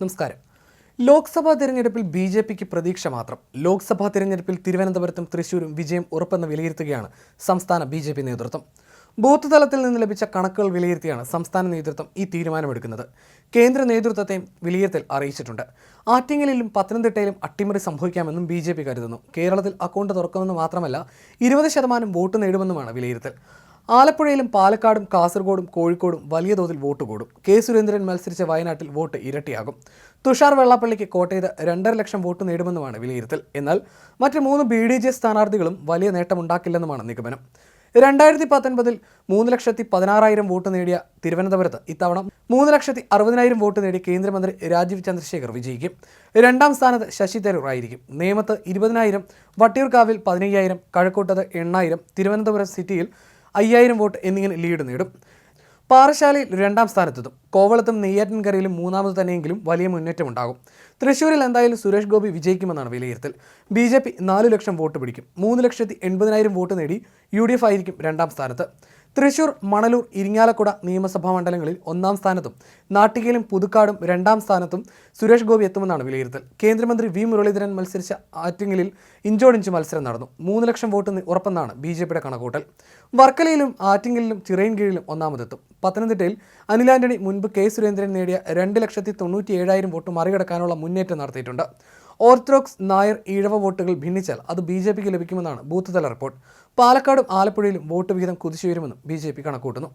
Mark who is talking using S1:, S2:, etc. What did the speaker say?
S1: നമസ്കാരം. ലോക്സഭാ തിരഞ്ഞെടുപ്പിൽ B J പിക്ക് പ്രതീക്ഷ മാത്രം. ലോക്സഭാ തിരഞ്ഞെടുപ്പിൽ തിരുവനന്തപുരത്തും തൃശൂരും വിജയം ഉറപ്പെന്ന് വിലയിരുത്തുകയാണ് സംസ്ഥാന ബി ജെ പി നേതൃത്വം. ബൂത്ത് തലത്തിൽ നിന്ന് ലഭിച്ച കണക്കുകൾ വിലയിരുത്തിയാണ് സംസ്ഥാന നേതൃത്വം ഈ തീരുമാനമെടുക്കുന്നത്. കേന്ദ്ര നേതൃത്വത്തെയും വിലയിരുത്തൽ അറിയിച്ചിട്ടുണ്ട്. ആറ്റിങ്ങലിലും പത്തനംതിട്ടയിലും അട്ടിമറി സംഭവിക്കാമെന്നും ബി കരുതുന്നു. കേരളത്തിൽ അക്കൗണ്ട് തുറക്കുമെന്ന് മാത്രമല്ല ഇരുപത് ശതമാനം വോട്ട് നേടുമെന്നുമാണ് വിലയിരുത്തൽ. ആലപ്പുഴയിലും പാലക്കാടും കാസർഗോഡും കോഴിക്കോടും വലിയ തോതിൽ വോട്ട് കൂടും. കെ സുരേന്ദ്രൻ മത്സരിച്ച വയനാട്ടിൽ വോട്ട് ഇരട്ടിയാകും. തുഷാർ വെള്ളാപ്പള്ളിക്ക് കോട്ടയത്ത് രണ്ടര ലക്ഷം വോട്ട് നേടുമെന്നുമാണ് വിലയിരുത്തൽ. എന്നാൽ മറ്റ് മൂന്ന് ബി ഡി ജെ സ്ഥാനാർത്ഥികളും വലിയ നേട്ടമുണ്ടാക്കില്ലെന്നുമാണ് നിഗമനം. രണ്ടായിരത്തി പത്തൊൻപതിൽ മൂന്ന് ലക്ഷത്തി പതിനാറായിരം വോട്ട് നേടിയ തിരുവനന്തപുരത്ത് ഇത്തവണ മൂന്ന് ലക്ഷത്തി അറുപതിനായിരം വോട്ട് നേടി കേന്ദ്രമന്ത്രി രാജീവ് ചന്ദ്രശേഖർ വിജയിക്കും. രണ്ടാം സ്ഥാനത്ത് ശശി തരൂർ ആയിരിക്കും. നേമത്ത് ഇരുപതിനായിരം വട്ടിയൂർക്കാവിൽ പതിനയ്യായിരം കഴക്കൂട്ടത്ത് എണ്ണായിരം തിരുവനന്തപുരം സിറ്റിയിൽ അയ്യായിരം വോട്ട് എന്നിങ്ങനെ ലീഡ് നേടും. പാറശാലയിൽ രണ്ടാം സ്ഥാനത്തെത്തും. കോവളത്തും നെയ്യാറ്റിൻകരയിലും മൂന്നാമത് തന്നെയെങ്കിലും വലിയ മുന്നേറ്റമുണ്ടാകും തൃശ്ശൂരിൽ എന്തായാലും സുരേഷ് ഗോപി വിജയിക്കുമെന്നാണ് വിലയിരുത്തൽ. ബി ജെ പി നാല് ലക്ഷം വോട്ട് പിടിക്കും. മൂന്ന് ലക്ഷത്തി എൺപതിനായിരം വോട്ട് നേടി യു ഡി എഫ് ആയിരിക്കും രണ്ടാം സ്ഥാനത്ത്. തൃശൂർ മണലൂർ ഇരിങ്ങാലക്കുട നിയമസഭാ മണ്ഡലങ്ങളിൽ ഒന്നാം സ്ഥാനത്തും നാട്ടികയിലും പുതുക്കാടും രണ്ടാം സ്ഥാനത്തും സുരേഷ് ഗോപി എത്തുമെന്നാണ് വിലയിരുത്തൽ. കേന്ദ്രമന്ത്രി വി മുരളീധരൻ മത്സരിച്ച ആറ്റിങ്ങലിൽ ഇഞ്ചോടിഞ്ച് മത്സരം നടന്നു. മൂന്ന് ലക്ഷം വോട്ട് ഉറപ്പെന്നാണ് ബി ജെ പിയുടെ കണക്കൂട്ടൽ വർക്കലയിലും ആറ്റിങ്ങലിലും ചിറയൻകീഴിലും ഒന്നാമതെത്തും. പത്തനംതിട്ടയിൽ അനിലാന്റണി മുൻപ് കെ സുരേന്ദ്രൻ നേടിയ രണ്ട് ലക്ഷത്തി തൊണ്ണൂറ്റി ഏഴായിരം വോട്ട് മറികടക്കാനുള്ള മുന്നേറ്റം നടത്തിയിട്ടുണ്ട്. ഓർത്തഡോക്സ് നായർ ഈഴവ വോട്ടുകൾ ഭിന്നിച്ചാൽ അത് ബി ജെ പിക്ക് ലഭിക്കുമെന്നാണ് ബൂത്ത് തല റിപ്പോർട്ട്. പാലക്കാടും ആലപ്പുഴയിലും വോട്ട് വിഹിതം കുതിച്ചുയരുമെന്നും ബി ജെ പി കണക്കൂട്ടുന്നു